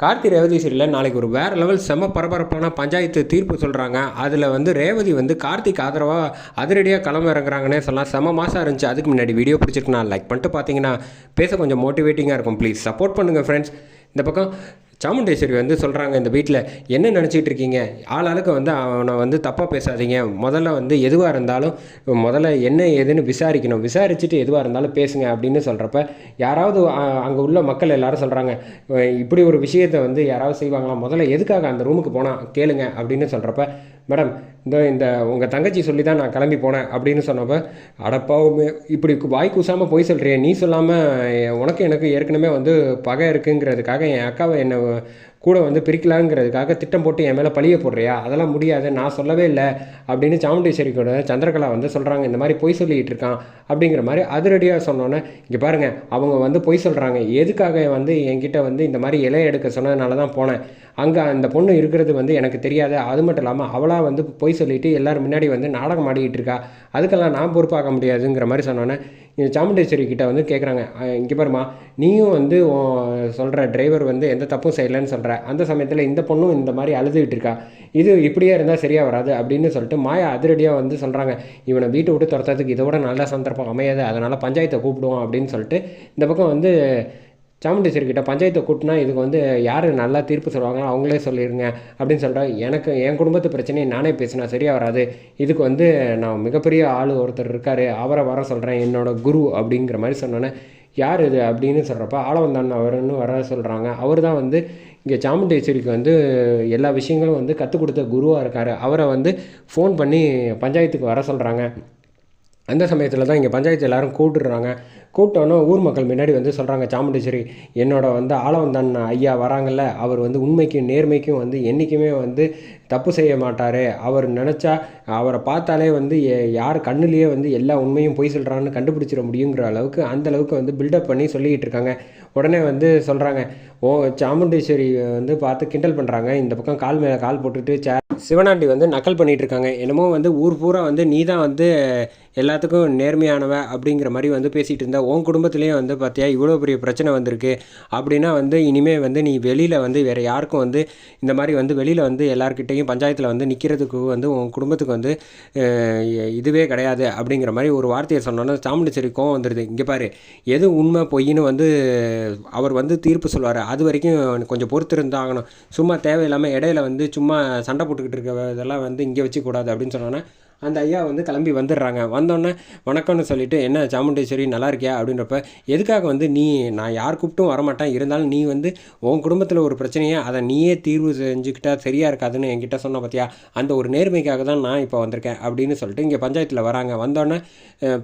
கார்த்தி ரேவதி சீரியலில் நாளைக்கு ஒரு வேறு லெவல் செம பரபரப்பான பஞ்சாயத்து தீர்ப்பு சொல்கிறாங்க அதில் வந்து ரேவதி வந்து கார்த்திக் ஆதரவாக அதிரடியாக கிளம்ப இறங்குறாங்கன்னே சொல்லலாம். செம மாதம் இருந்துச்சு. அதுக்கு முன்னாடி வீடியோ பிடிச்சிருக்குண்ணா லைக் பண்ணிட்டு பார்த்தீங்கன்னா பேச கொஞ்சம் மோட்டிவேட்டிங்காக இருக்கும். ப்ளீஸ் சப்போர்ட் பண்ணுங்கள் ஃப்ரெண்ட்ஸ் இந்த பக்கம் சாமுண்டேஸ்வரி வந்து சொல்கிறாங்க இந்த வீட்டில் என்ன நினச்சிட்டு இருக்கீங்க ஆளாளுக்கு வந்து அவனை வந்து தப்பாக பேசாதீங்க. முதல்ல வந்து எதுவாக இருந்தாலும் முதல்ல என்ன ஏதுன்னு விசாரிக்கணும். விசாரிச்சுட்டு எதுவாக இருந்தாலும் பேசுங்க அப்படின்னு சொல்கிறப்ப யாராவது அங்கே உள்ள மக்கள் எல்லாரும் சொல்கிறாங்க இப்படி ஒரு விஷயத்தை வந்து யாராவது செய்வாங்களா? முதல்ல எதுக்காக அந்த ரூமுக்கு போனால் கேளுங்க அப்படின்னு சொல்கிறப்ப மேடம் இந்த இந்த உங்கள் தங்கச்சி சொல்லி தான் நான் கிளம்பி போனேன் அப்படின்னு சொன்னப்போ அடப்பாவுமே இப்படி வாய் கூசாமல் போய் சொல்கிறிய நீ சொல்லாமல் உனக்கு எனக்கு ஏற்கனவே வந்து பகை இருக்குங்கிறதுக்காக என் அக்காவை என்னை கூட வந்து பிரிக்கலாங்கிறதுக்காக திட்டம் போட்டு என் மேலே பழிய போடுறியா? அதெல்லாம் முடியாது. நான் சொல்லவே இல்லை. அப்படின்னு சாமுண்டீஸ்வரி கூட சந்திரகலா வந்து சொல்கிறாங்க இந்த மாதிரி பொய் சொல்லிகிட்டு இருக்கான் அப்படிங்கிற மாதிரி அதிரடியாக சொன்னோன்னே இங்கே பாருங்கள் அவங்க வந்து பொய் சொல்கிறாங்க எதுக்காக வந்து என்கிட்ட வந்து இந்த மாதிரி இலையை எடுக்க சொன்னதுனால தான் போனேன்? அங்கே அந்த பொண்ணு இருக்கிறது வந்து எனக்கு தெரியாது. அது மட்டும் இல்லாமல் அவளாக வந்து பொய் சொல்லிவிட்டு எல்லோரும் முன்னாடி வந்து நாடகம் ஆடிக்கிட்டு இருக்கா. அதுக்கெல்லாம் நான் பொறுப்பாக முடியாதுங்கிற மாதிரி சொன்னோன்னே சாமுண்டேஸ்வரி கிட்ட வந்து கேட்குறாங்க இங்கே பாருமா நீயும் வந்து சொல்கிற டிரைவர் வந்து எந்த தப்பும் செய்யலைன்னு சொல்கிற அந்த சமயத்தில் இந்த பொண்ணும் இந்த மாதிரி அழுதுகிட்டு இருக்கா. இது இப்படியே இருந்தால் சரியாக வராது அப்படின்னு சொல்லிட்டு மாயா அதிரடியாக வந்து சொல்கிறாங்க இவனை வீட்டை விட்டு துரத்துறதுக்கு இதோட நல்ல சந்தர்ப்பம் அமையாது. அதனால் பஞ்சாயத்தை கூப்பிடுவோம் அப்படின்னு சொல்லிட்டு இந்த பக்கம் வந்து சாமுண்டீஸ்வரி கிட்ட பஞ்சாயத்தை கூட்டினா இதுக்கு வந்து யார் நல்லா தீர்ப்பு சொல்லுவாங்களோ அவங்களே சொல்லிடுங்க அப்படின்னு சொல்கிறேன் எனக்கு என் குடும்பத்து பிரச்சனையை நானே பேசினா சரியாக வராது. இதுக்கு வந்து நான் மிகப்பெரிய ஆள் ஒருத்தர் இருக்கார் அவரை வர சொல்கிறேன் என்னோட குரு அப்படிங்கிற மாதிரி சொன்னோன்னே யார் இது? அப்படின்னு சொல்கிறப்ப ஆளவந்தான் அவருன்னு வர சொல்கிறாங்க அவர் தான் வந்து இங்கே சாமுண்டேஸ்வரிக்கு வந்து எல்லா விஷயங்களும் வந்து கற்றுக் கொடுத்த குருவாக இருக்கார். அவரை வந்து ஃபோன் பண்ணி பஞ்சாயத்துக்கு வர சொல்கிறாங்க அந்த சமயத்தில் தான் இங்கே பஞ்சாயத்து எல்லோரும் கூப்பிட்டுறாங்க கூட்டோன்னே ஊர் மக்கள் முன்னாடி வந்து சொல்கிறாங்க சாமுண்டீஸ்வரி என்னோட வந்து ஆளவந்தான் ஐயா வராங்கல்ல அவர் வந்து உண்மைக்கும் நேர்மைக்கும் வந்து என்றைக்குமே வந்து தப்பு செய்ய மாட்டார். அவர் நினச்சா அவரை பார்த்தாலே வந்து யார் கண்ணுலேயே வந்து எல்லா உண்மையும் பொய் சொல்கிறான்னு கண்டுபிடிச்சிட முடியுங்கிற அளவுக்கு அந்த அளவுக்கு வந்து பில்டப் பண்ணி சொல்லிக்கிட்டு இருக்காங்க. உடனே வந்து சொல்கிறாங்க ஓ சாமுண்டீஸ்வரி வந்து பார்த்து கிண்டல் பண்ணுறாங்க இந்த பக்கம் கால் மேலே கால் போட்டுட்டு சே சிவனாண்டி வந்து நக்கல் பண்ணிகிட்டு இருக்காங்க. என்னமோ வந்து ஊர் பூரா வந்து நீ தான் வந்து எல்லாத்துக்கும் நேர்மையானவ அப்படிங்கிற மாதிரி வந்து பேசிகிட்டு இருந்தா உன் குடும்பத்துலேயே வந்து பார்த்தியா இவ்வளோ பெரிய பிரச்சனை வந்திருக்கு. அப்படின்னா வந்து இனிமேல் வந்து நீ வெளியில் வந்து வேறு யாருக்கும் வந்து இந்த மாதிரி வந்து வெளியில் வந்து எல்லாருக்கிட்டேயும் பஞ்சாயத்தில் வந்து நிற்கிறதுக்கு வந்து உன் குடும்பத்துக்கு வந்து இதுவே கிடையாது. அப்படிங்கிற மாதிரி ஒரு வார்த்தையை சொன்னோன்னா சாமுண்டீஸ்வரி கோவம் வந்துடுது இங்கே பாரு எது உண்மை பொய்ன்னு வந்து அவர் வந்து தீர்ப்பு சொல்லுவார் அது வரைக்கும் கொஞ்சம் பொறுத்திருந்தாகணும். சும்மா தேவையில்லாமல் இடையில வந்து சும்மா சண்டை போட்டுக்கிட்டு இருக்க இதெல்லாம் வந்து இங்கே வச்சுக்கூடாது அப்படின்னு சொன்னோன்னா அந்த ஐயா வந்து கிளம்பி வந்துடுறாங்க. வந்தோடனே வணக்கம்னு சொல்லிவிட்டு என்ன சாமுண்டேஸ்வரி நல்லா இருக்கியா? அப்படின்றப்ப எதுக்காக வந்து நீ நான் யார் கூப்பிட்டும் வரமாட்டேன். இருந்தாலும் நீ வந்து உன் குடும்பத்தில் ஒரு பிரச்சனையை அதை நீயே தீர்வு செஞ்சுக்கிட்டா சரியாக இருக்காதுன்னு என்கிட்ட சொன்ன பார்த்தியா அந்த ஒரு நேர்மைக்காக தான் நான் இப்போ வந்திருக்கேன் அப்படின்னு சொல்லிட்டு இங்கே பஞ்சாயத்தில் வராங்க. வந்தோடனே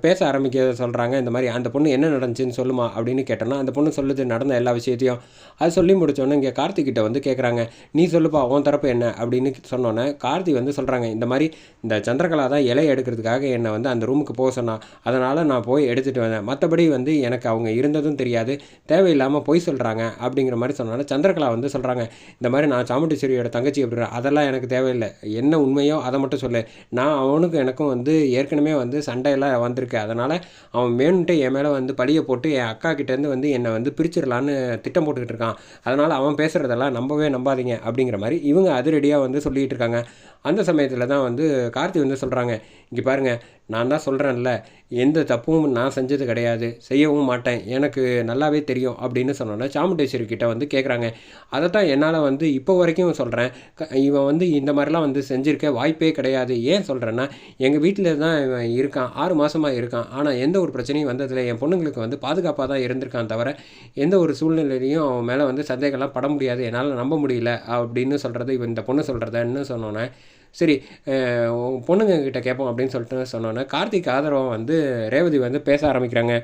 பேச ஆரம்பிக்க சொல்கிறாங்க இந்த மாதிரி அந்த பொண்ணு என்ன நடந்துச்சுன்னு சொல்லுமா? அப்படின்னு கேட்டோன்னா அந்த பொண்ணு சொல்லுது நடந்த எல்லா விஷயத்தையும். அது சொல்லி முடித்தோன்னே இங்கே கார்த்திகிட்ட வந்து கேட்குறாங்க நீ சொல்லுப்பா உன் தரப்பு என்ன? அப்படின்னு சொன்னோன்னே கார்த்தி வந்து சொல்கிறாங்க இந்த மாதிரி இந்த சந்திரகலா தான் இலை எடுக்கிறதுக்காக என்னை வந்து அந்த ரூமுக்கு போக சொன்னான் அதனால் நான் போய் எடுத்துகிட்டு வந்தேன். மற்றபடி வந்து எனக்கு அவங்க இருந்ததும் தெரியாது. தேவையில்லாமல் பொய் சொல்கிறாங்க அப்படிங்கிற மாதிரி சொன்னாலும் சந்திரகலா வந்து சொல்கிறாங்க இந்த மாதிரி நான் சாமுண்டீஸ்வரியோட தங்கச்சி அப்படின்ற அதெல்லாம் எனக்கு தேவையில்லை. என்ன உண்மையோ அதை மட்டும் சொல்லு. நான் அவனுக்கும் எனக்கும் வந்து ஏற்கனவே வந்து சண்டையெல்லாம் வந்திருக்கு. அதனால் அவன் வேணுன்ட்டு என் மேலே வந்து பழியை போட்டு என் அக்கா கிட்டேருந்து வந்து என்னை வந்து பிரிச்சிடலான்னு திட்டம் போட்டுக்கிட்டு இருக்கான். அதனால் அவன் பேசுகிறதெல்லாம் நம்பவே நம்பாதீங்க அப்படிங்கிற மாதிரி இவங்க அதிரடியாக வந்து சொல்லிகிட்டு இருக்காங்க. அந்த சமயத்தில் தான் வந்து கார்த்தி வந்து சொல்கிறாங்க இங்கே பாருங்கள் நான் தான் சொல்கிறேன்ல எந்த தப்பும் நான் செஞ்சது கிடையாது செய்யவும் மாட்டேன் எனக்கு நல்லாவே தெரியும் அப்படின்னு சொன்னோன்னே சாமுண்டேஸ்வரி கிட்ட வந்து கேட்குறாங்க அதை தான் என்னால் வந்து இப்போ வரைக்கும் சொல்கிறேன் இவன் வந்து இந்த மாதிரிலாம் வந்து செஞ்சுருக்க வாய்ப்பே கிடையாது. ஏன் சொல்கிறேன்னா எங்கள் வீட்டில் தான் இவன் இருக்கான் ஆறு மாதமாக இருக்கான். ஆனால் எந்த ஒரு பிரச்சனையும் வந்ததில் என் பொண்ணுங்களுக்கு வந்து பாதுகாப்பாக தான் இருந்திருக்கான் தவிர எந்த ஒரு சூழ்நிலையிலையும் அவன் மேலே வந்து சந்தேகம்லாம் பட முடியாது. என்னால் நம்ப முடியல அப்படின்னு சொல்கிறது இவன் இந்த பொண்ணு சொல்கிறதன்னு சொன்னோன்னே சரி பொண்ணுங்க கிட்ட கேட்போம் அப்படின்னு சொல்லிட்டு சொன்னோன்னே கார்த்திக் ஆதரவாக வந்து ரேவதி வந்து பேச ஆரம்பிக்கிறாங்க.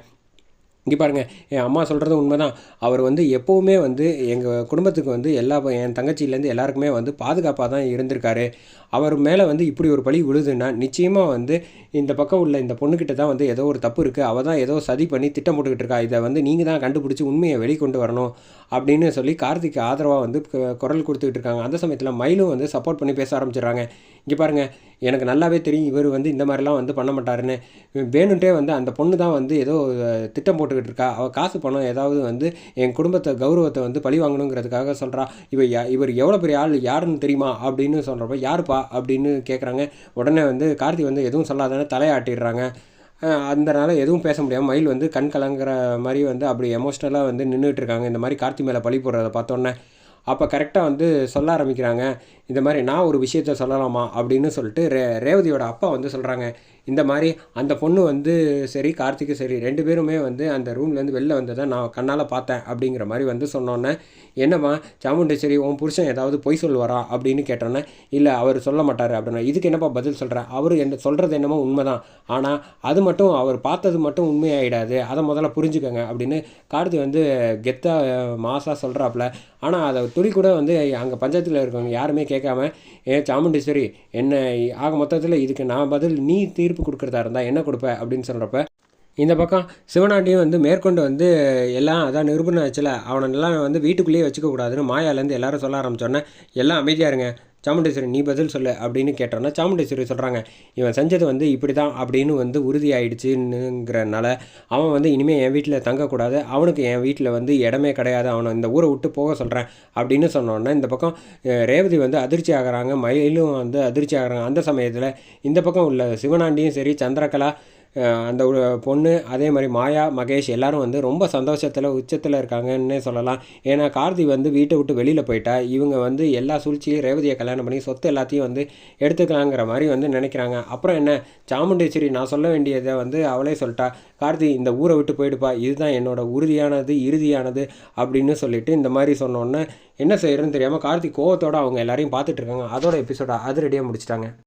இங்கே பாருங்கள் என் அம்மா சொல்கிறது உண்மை தான் அவர் வந்து எப்போவுமே வந்து எங்கள் குடும்பத்துக்கு வந்து எல்லா என் தங்கச்சியிலேருந்து எல்லாருக்குமே வந்து பாதுகாப்பாக தான் இருந்திருக்காரு. அவர் மேலே வந்து இப்படி ஒரு பழி விழுதுன்னா நிச்சயமாக வந்து இந்த பக்கம் உள்ள இந்த பொண்ணுக்கிட்ட தான் வந்து ஏதோ ஒரு தப்பு இருக்குது அவள் தான் ஏதோ சதி பண்ணி திட்டம் போட்டுக்கிட்டு இருக்கா. இதை வந்து நீங்கள் தான் கண்டுபிடிச்சி உண்மையை வெளிக்கொண்டு வரணும் அப்படின்னு சொல்லி கார்த்திக் ஆதரவாக வந்து குரல் கொடுத்துக்கிட்டு இருக்காங்க. அந்த சமயத்தில் மயிலும் வந்து சப்போர்ட் பண்ணி பேச ஆரம்பிச்சிடுறாங்க. இங்கே பாருங்கள் எனக்கு நல்லாவே தெரியும் இவர் வந்து இந்த மாதிரிலாம் வந்து பண்ண மாட்டாருன்னு. வேணுன்ட்டே வந்து அந்த பொண்ணு தான் வந்து ஏதோ திட்டம் போட்டு போட்டுக்கிட்டு இருக்கா அவள் காசு பணம் ஏதாவது வந்து என் குடும்பத்தை கௌரவத்தை வந்து பழி வாங்கணுங்கிறதுக்காக சொல்கிறா இவ இவர் எவ்வளோ பெரிய ஆள் யாருன்னு தெரியுமா? அப்படின்னு சொல்கிறப்ப யாருப்பா? அப்படின்னு கேட்குறாங்க உடனே வந்து கார்த்தி வந்து எதுவும் சொல்லாதானே தலையாட்டிடுறாங்க. அந்தனால எதுவும் பேச முடியாமல் மயில் வந்து கண் கலங்குற மாதிரி வந்து அப்படி எமோஷ்னலாக வந்து நின்றுட்டு இருக்காங்க இந்த மாதிரி கார்த்தி மேலே பழி போடுறத பார்த்தோன்னே. அப்போ கரெக்டாக வந்து சொல்ல ஆரம்பிக்கிறாங்க. இந்த மாதிரி நான் ஒரு விஷயத்த சொல்லலாமா அப்படின்னு சொல்லிட்டு ரே ரேவதியோட அப்பா வந்து சொல்கிறாங்க இந்த மாதிரி அந்த பொண்ணு வந்து சரி கார்த்திக்கு சரி ரெண்டு பேருமே வந்து அந்த ரூம்லேருந்து வெளில வந்ததை நான் கண்ணால் பார்த்தேன் அப்படிங்கிற மாதிரி வந்து சொன்னோன்னே என்னம்மா சாமுண்டேஸ்வரி உன் புருஷன் ஏதாவது பொய் சொல்லுவாரா அப்படின்னு கேட்டோன்னே இல்லை அவர் சொல்ல மாட்டார் அப்படின்னா இதுக்கு என்னப்பா பதில் சொல்கிறேன் அவர் என்ன சொல்கிறது என்னமோ உண்மைதான். ஆனால் அது மட்டும் அவர் பார்த்தது மட்டும் உண்மையாயிடாது. அதை முதல்ல புரிஞ்சுக்கோங்க அப்படின்னு கார்த்தி வந்து கெத்தாக மாசாக சொல்கிறாப்புல ஆனால் அதை துளி கூட வந்து அங்கே பஞ்சாயத்தில் இருக்கவங்க யாருமே கேட்காம ஏ சாமுண்டீஸ்வரி என்ன ஆக மொத்தத்தில் இதுக்கு நான் பதில் நீ தீர்ப்பு கொடுக்குறதா இருந்தால் என்ன கொடுப்ப? அப்படின்னு சொல்கிறப்ப இந்த பக்கம் சிவனாட்டியும் வந்து மேற்கொண்டு வந்து எல்லாம் அதான் நிரூபணம் வச்சல அவனெல்லாம் வந்து வீட்டுக்குள்ளேயே வச்சுக்க கூடாதுன்னு மாயாலேருந்து எல்லாரும் சொல்ல ஆரம்பித்தோன்னே எல்லாம் அமைதியாக இருங்க சாமுண்டேஸ்வரி நீ பதில் சொல்லு அப்படின்னு கேட்டோன்னா சாமுண்டேஸ்வரி சொல்கிறாங்க இவன் செஞ்சது வந்து இப்படி தான் அப்படின்னு வந்து உறுதியாயிடுச்சுங்கிறனால அவன் வந்து இனிமேல் என் வீட்டில் தங்கக்கூடாது அவனுக்கு என் வீட்டில் வந்து இடமே கிடையாது அவனை இந்த ஊரை விட்டு போக சொல்கிறேன் அப்படின்னு சொன்னோன்னே இந்த பக்கம் ரேவதி வந்து அதிர்ச்சி ஆகுறாங்க மயிலும் வந்து அதிர்ச்சி ஆகுறாங்க. அந்த சமயத்தில் இந்த பக்கம் உள்ள சிவனாண்டியும் சரி சந்திரகலா அந்த பொண்ணு அதே மாதிரி மாயா மகேஷ் எல்லாரும் வந்து ரொம்ப சந்தோஷத்தில் உச்சத்தில் இருக்காங்கன்னே சொல்லலாம். ஏன்னா கார்த்தி வந்து வீட்டை விட்டு வெளியில் போயிட்டா இவங்க வந்து எல்லா சூழ்ச்சியும் ரேவதியை கல்யாணம் பண்ணி சொத்து எல்லாத்தையும் வந்து எடுத்துக்கலாங்கிற மாதிரி வந்து நினைக்கிறாங்க. அப்புறம் என்ன? சாமுண்டேஸ்வரி நான் சொல்ல வேண்டியதை வந்து அவளே சொல்லிட்டா. கார்த்தி இந்த ஊரை விட்டு போயிடுப்பா இதுதான் என்னோட உறுதியானது இறுதியானது அப்படின்னு சொல்லிட்டு இந்த மாதிரி சொன்னோன்னே என்ன செய்யறதுன்னு தெரியாமல் கார்த்தி கோவத்தோடு அவங்க எல்லாரையும் பார்த்துட்டு இருக்காங்க. அதோட எபிசோட அது ரெடியாக முடிச்சிட்டாங்க.